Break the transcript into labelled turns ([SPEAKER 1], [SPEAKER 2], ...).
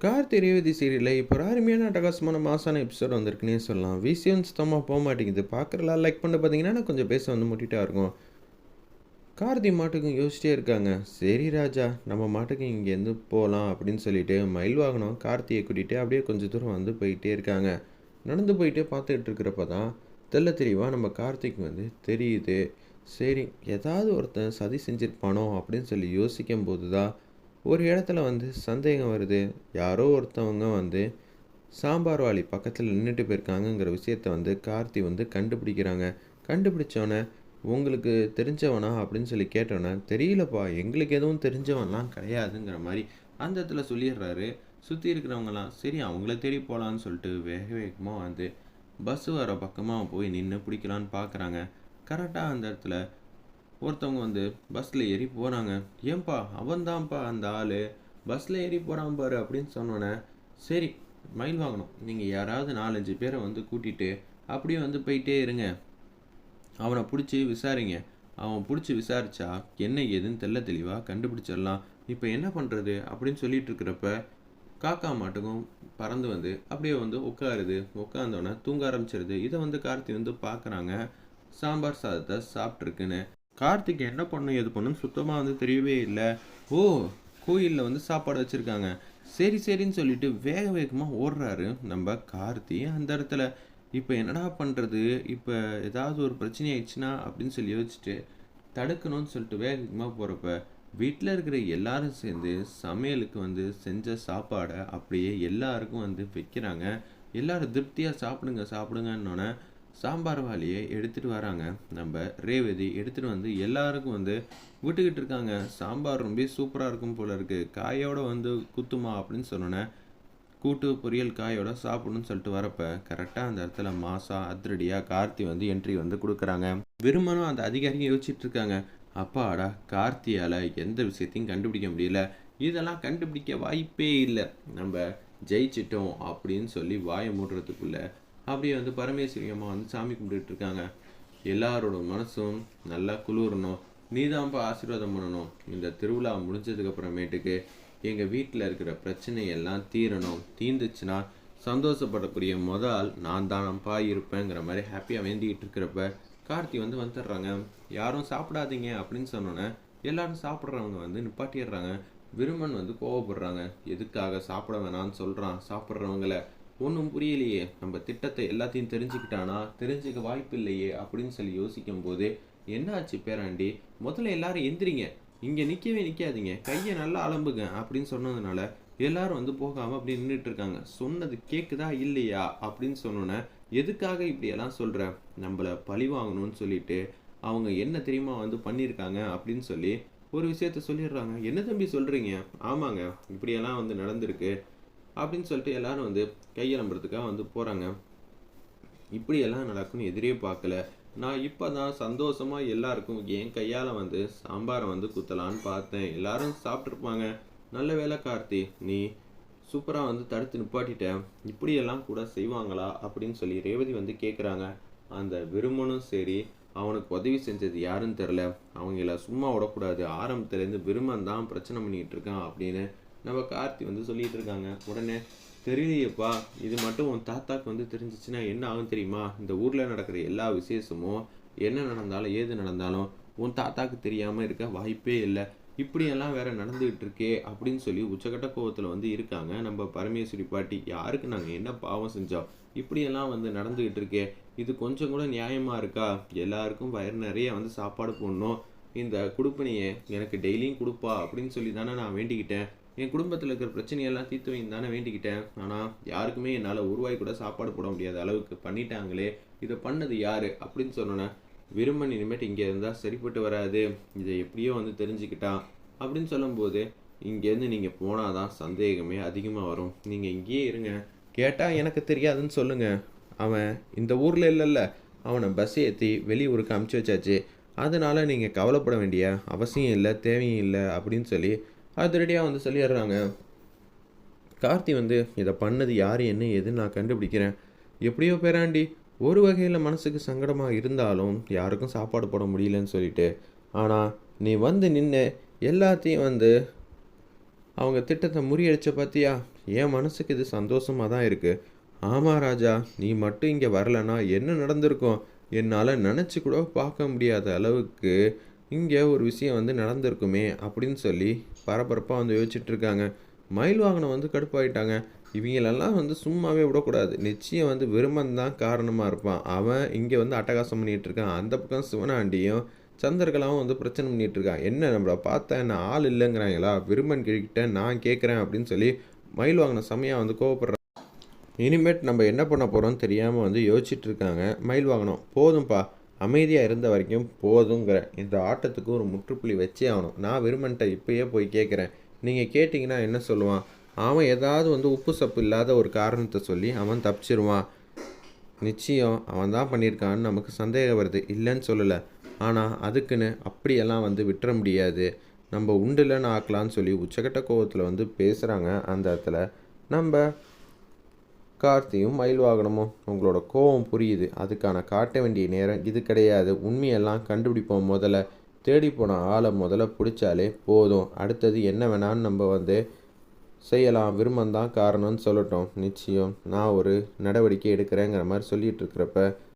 [SPEAKER 1] கார்த்தி ரேவதி சீரியலில் இப்போ ஒரு அருமையான அட்டகாசமான மாசான எபிசோட் வந்திருக்குன்னே சொல்லலாம். விஷயம் சுத்தமாக போக மாட்டேங்குது. பார்க்குறலாம் லைக் பண்ண பார்த்தீங்கன்னா கொஞ்சம் பேச வந்து முட்டிட்டா இருக்கும். கார்த்தி மாட்டுக்கும் யோசிச்சிட்டே இருக்காங்க. சரி ராஜா நம்ம மாட்டுக்கு இங்கேருந்து போகலாம் அப்படின்னு சொல்லிட்டு மயில் வாகனம் கார்த்தியை கூட்டிகிட்டு அப்படியே கொஞ்சம் தூரம் வந்து போயிட்டே இருக்காங்க. நடந்து போயிட்டே பார்த்துக்கிட்டு இருக்கிறப்ப தான் தெல்ல தெளிவாக நம்ம கார்த்திக் வந்து தெரியுது. சரி ஏதாவது ஒருத்தன் சதி செஞ்சிருப்பானோ அப்படின்னு சொல்லி யோசிக்கும் போது தான் ஒரு இடத்துல வந்து சந்தேகம் வருது. யாரோ ஒருத்தவங்க வந்து சாம்பார்வாளி பக்கத்தில் நின்றுட்டு போயிருக்காங்கங்கிற விஷயத்த வந்து கார்த்தி வந்து கண்டுபிடிக்கிறாங்க. கண்டுபிடிச்சோன்னே உங்களுக்கு தெரிஞ்சவனா? அப்படின்னு சொல்லி கேட்டோன்னே தெரியலப்பா எங்களுக்கு எதுவும் தெரிஞ்சவன்லாம் கிடையாதுங்கிற மாதிரி அந்த இடத்துல சொல்லிடுறாரு. சுற்றி இருக்கிறவங்களாம் சரி அவங்கள தேடி போகலான்னு சொல்லிட்டு வேக வேகமாக வந்து பஸ் வர பக்கமாக போய் நின்று பிடிக்கலான்னு பார்க்குறாங்க கரெக்டாக அந்த இடத்துல ஒருத்தவங்க வந்து பஸ்ஸில் ஏறி போகிறாங்க ஏன்பா அவன்தான்ப்பா அந்த ஆள்? பஸ்ஸில் ஏறி போகிறான் பாரு அப்படின்னு சொன்னோன்னே சரி மயில் வாங்கணும். நீங்கள் யாராவது நாலஞ்சு பேரை வந்து கூட்டிகிட்டு அப்படியே வந்து போயிட்டே இருங்க. அவனை பிடிச்சி விசாரிங்க. அவன் பிடிச்சி விசாரிச்சா என்ன ஏதுன்னு தெல்ல தெளிவாக கண்டுபிடிச்சிடலாம். இப்போ என்ன பண்ணுறது அப்படின்னு சொல்லிட்டு இருக்கிறப்ப காக்கா மாட்டுக்கும் பறந்து வந்து அப்படியே வந்து உட்காருது. உட்காந்தோன்னே தூங்க ஆரம்பிச்சிருது. இதை வந்து கார்த்தி வந்து பார்க்குறாங்க சாம்பார் சாதத்தை சாப்பிட்ருக்குன்னு கார்த்திக் என்ன பண்ணும் எது பண்ணும் சுத்தமாக வந்து தெரியவே இல்லை. ஓ கோயிலில் வந்து சாப்பாடு வச்சுருக்காங்க. சரி சரின்னு சொல்லிட்டு வேக வேகமாக ஓடுறாரு நம்ம கார்த்தி அந்த இடத்துல. இப்போ என்னடா பண்ணுறது இப்போ ஏதாவது ஒரு பிரச்சனை ஆயிடுச்சுன்னா அப்படின்னு சொல்லி யோசிச்சுட்டு தடுக்கணும்னு சொல்லிட்டு வேகமாக போகிறப்ப வீட்டில் இருக்கிற எல்லாரும் சேர்ந்து சமையலுக்கு வந்து செஞ்ச சாப்பாடை அப்படியே எல்லாருக்கும் வந்து வைக்கிறாங்க. எல்லாரும் திருப்தியாக சாப்பிடுங்க சாப்பிடுங்கன்னொன்னே சாம்பார் வாளியை எடுத்துகிட்டு வராங்க. நம்ம ரேவதி எடுத்துகிட்டு வந்து எல்லாருக்கும் வந்து விட்டுக்கிட்டு இருக்காங்க. சாம்பார் ரொம்ப சூப்பராக இருக்கும் போல இருக்குது காயோட வந்து குத்துமா அப்படின்னு சொன்னோன்னே கூட்டு பொரியல் காயோட சாப்பிடணும்னு சொல்லிட்டு வரப்ப கரெக்டாக அந்த இடத்துல மாசா அதிரடியாக கார்த்தி வந்து என்ட்ரி வந்து கொடுக்குறாங்க. விரும்பணும் அந்த அதிகாரிங்க யோசிச்சுட்டு இருக்காங்க. அப்பாடா கார்த்தியால் எந்த விஷயத்தையும் கண்டுபிடிக்க முடியல. இதெல்லாம் கண்டுபிடிக்க வாய்ப்பே இல்லை. நம்ம ஜெயிச்சிட்டோம் அப்படின்னு சொல்லி வாயை மூடுறதுக்குள்ளே அப்படியே வந்து பரமேஸ்வரி அம்மா வந்து சாமி கும்பிட்டுட்டு இருக்காங்க. எல்லாரோட மனசும் நல்லா குளிரணும். நீதான்ப்பா ஆசீர்வாதம் பண்ணணும். இந்த திருவிழா முடிஞ்சதுக்கு அப்புறமேட்டுக்கு எங்கள் வீட்டில் இருக்கிற பிரச்சனையெல்லாம் தீரணும். தீர்ந்துச்சுன்னா சந்தோஷப்படக்கூடிய முதல் நான் தானப்பா இருப்பேங்கிற மாதிரி ஹாப்பியாக வேண்டிகிட்டு இருக்கிறப்ப கார்த்தி வந்து வந்துடுறாங்க. யாரும் சாப்பிடாதீங்க அப்படின்னு சொன்னோன்னே எல்லாரும் சாப்பிட்றவங்க வந்து நிப்பாட்டிடுறாங்க. விருமன் வந்து கோவப்படுறாங்க. எதுக்காக சாப்பிட வேணாம்னு சொல்கிறான் சாப்பிட்றவங்கள ஒன்றும் புரியலையே. நம்ம திட்டத்தை எல்லாத்தையும் தெரிஞ்சுக்கிட்டானா? தெரிஞ்சுக்க வாய்ப்பு இல்லையே அப்படின்னு சொல்லி யோசிக்கும் போது என்னாச்சு பேராண்டி? முதல்ல எல்லாரும் எந்திரிங்க. இங்கே நிற்கவே நிற்காதீங்க கையை நல்லா அலம்புங்க. அப்படின்னு சொன்னதுனால எல்லாரும் வந்து போகாமல் அப்படி நின்றுட்டு இருக்காங்க. சொன்னது கேட்குதா இல்லையா? அப்படின்னு சொன்னோன்னே எதுக்காக இப்படியெல்லாம் சொல்கிற நம்மளை பழி வாங்கணும்னு சொல்லிட்டு அவங்க என்ன தெரியுமா வந்து பண்ணியிருக்காங்க? அப்படின்னு சொல்லி ஒரு விஷயத்த சொல்லிடுறாங்க. என்ன தம்பி சொல்கிறீங்க ஆமாங்க. இப்படியெல்லாம் வந்து நடந்திருக்கு. அப்படின்னு சொல்லிட்டு எல்லாரும் வந்து கையெழும்புறதுக்காக வந்து போகிறாங்க இப்படியெல்லாம் நடக்கும்னு எதிரே பார்க்கல. நான் இப்போ தான் சந்தோஷமாக எல்லாருக்கும் என் கையால் வந்து சாம்பாரை வந்து குத்தலான்னு பார்த்தேன். எல்லாரும் சாப்பிட்ருப்பாங்க நல்ல வேலை கார்த்தி நீ சூப்பராக வந்து தடுத்து நிப்பாட்டிட்டேன் இப்படியெல்லாம் கூட செய்வாங்களா அப்படின்னு சொல்லி ரேவதி வந்து கேட்குறாங்க அந்த விரும்பனும் சரி அவனுக்கு உதவி செஞ்சது யாருன்னு தெரில அவங்கள சும்மா விடக்கூடாது. ஆரம்பத்துலேருந்து விரும்பன் தான் பிரச்சனை பண்ணிகிட்டு இருக்கான் அப்படின்னு நம்ம கார்த்தி வந்து சொல்லிட்டு இருக்காங்க. உடனே தெரியலையப்பா இது மட்டும் உன் தாத்தாக்கு வந்து தெரிஞ்சிச்சுன்னா என்ன ஆகும் தெரியுமா? இந்த ஊரில் நடக்கிற எல்லா விசேஷமும் என்ன நடந்தாலும் ஏது நடந்தாலும் உன் தாத்தாக்கு தெரியாமல் இருக்க வாய்ப்பே இல்லை. இப்படியெல்லாம் வேற நடந்துகிட்டு இருக்கே அப்படின்னு சொல்லி உச்சகட்ட கோவத்தில் வந்து இருக்காங்க நம்ம பரமேஸ்வரி பாட்டி. யாருக்கு நாங்கள் என்ன பாவம் செஞ்சோம்? இப்படியெல்லாம் வந்து நடந்துகிட்டு இருக்கே. இது கொஞ்சம் கூட நியாயமாக இருக்கா? எல்லாருக்கும் வயிறு நிறைய வந்து சாப்பாடு போடணும். இந்த குடுப்பனையை எனக்கு டெய்லியும் கொடுப்பா அப்படின்னு சொல்லி தானே நான் வேண்டிக்கிட்டேன். என் குடும்பத்தில் இருக்கிற பிரச்சனையெல்லாம் தீர்த்து வைங்க தானே வேண்டிக்கிட்டேன். ஆனால் யாருக்குமே என்னால் உருவாய் கூட சாப்பாடு போட முடியாத அளவுக்கு பண்ணிட்டாங்களே. இதை பண்ணது யார்? அப்படின்னு சொன்னோன்னே விரும்பன் இனிமேட்டு இங்கே இருந்தால் சரிப்பட்டு வராது. இதை எப்படியோ வந்து தெரிஞ்சுக்கிட்டான் அப்படின்னு சொல்லும்போது இங்கேருந்து நீங்கள் போனால் தான் சந்தேகமே அதிகமாக வரும். நீங்கள் இங்கேயே இருங்க. கேட்டால் எனக்கு தெரியாதுன்னு சொல்லுங்கள் அவன் இந்த ஊரில் இல்லைல்ல. அவனை பஸ் ஏற்றி வெளியூருக்கு அமுச்சு வச்சாச்சு. அதனால் நீங்கள் கவலைப்பட வேண்டிய அவசியம் இல்லை தேவையும் இல்லை. அப்படின்னு சொல்லி அதிரடியாக வந்து சொல்லிடுறாங்க. கார்த்தி வந்து இதை பண்ணது யார்? என்ன ஏதுன்னு நான் கண்டுபிடிக்கிறேன். எப்படியோ பேராண்டி ஒரு வகையில் மனசுக்கு சங்கடமாக இருந்தாலும் யாருக்கும் சாப்பாடு போட முடியலன்னு சொல்லிட்டு ஆனால் நீ வந்து நின்று எல்லாத்தையும் வந்து அவங்க திட்டத்தை முறியடிச்ச பார்த்தியா என் மனசுக்கு இது சந்தோஷமாக தான் இருக்குது ஆமாம் ராஜா நீ மட்டும் இங்கே வரலன்னா என்ன நடந்திருக்கும்? என்னால் நினச்சி கூட பார்க்க முடியாத அளவுக்கு இங்கே ஒரு விஷயம் வந்து நடந்திருக்குமே அப்படின்னு சொல்லி பரபரப்பாக வந்து யோசிச்சுட்ருக்காங்க. மயில் வாகனம் வந்து கடுப்பாயிட்டாங்க. இவங்களெல்லாம் வந்து சும்மாவே விடக்கூடாது. நிச்சயம் வந்து விரும்பன் தான் காரணமாக இருப்பான். அவன் இங்கே வந்து அட்டகாசம் பண்ணிகிட்டு இருக்கான் அந்த பக்கம் சிவனாண்டியும் சந்திரகலாவும் வந்து பிரச்சனை பண்ணிகிட்டு இருக்கான் என்ன நம்மளை பார்த்தா என்ன ஆள் இல்லைங்கிறாங்களா? விரும்பன் கிட்ட நான் கேட்குறேன் அப்படின்னு சொல்லி மயில் வாங்கின செமையாக வந்து கோவப்படுறான். இனிமேட் நம்ம என்ன பண்ண போகிறோம்னு தெரியாமல் வந்து யோசிச்சுட்டு இருக்காங்க மயில் வாகனம். போதும்ப்பா அமைதியாக இருந்த வரைக்கும் போதுங்கிற இந்த ஆட்டத்துக்கு ஒரு முற்றுப்புள்ளி வச்சே ஆகணும். நான் விரும்பன்ட்ட இப்பயே போய் கேட்குறேன் நீங்கள் கேட்டிங்கன்னா என்ன சொல்லுவான்? அவன் ஏதாவது வந்து உப்பு சப்பு இல்லாத ஒரு காரணத்தை சொல்லி அவன் தப்பிச்சிருவான். நிச்சயம் அவன் தான் பண்ணியிருக்கான்னு நமக்கு சந்தேகம் வருது. இல்லைன்னு சொல்லலை. ஆனால் அதுக்குன்னு அப்படியெல்லாம் வந்து விட்டுற முடியாது. நம்ம உண்டுலன்னு ஆக்கலான்னு சொல்லி உச்சக்கட்ட கோவத்தில் வந்து பேசுகிறாங்க அந்த இடத்துல. நம்ம கார்த்தியும் மயில் வாகனமும் உங்களோட கோவம் புரியுது. அதுக்கான காட்ட வேண்டிய நேரம் இது கிடையாது. உண்மையெல்லாம் கண்டுபிடிப்போம் முதல்ல. தேடி போன ஆளை முதல்ல பிடிச்சாலே போதும். அடுத்தது என்ன வேணான்னு நம்ம வந்து செய்யலாம். விரும்பந்தான் காரணம்னு சொல்லட்டும். நிச்சயம் நான் ஒரு நடவடிக்கை எடுக்கிறேங்கிற மாதிரி சொல்லிகிட்டு இருக்கிறப்ப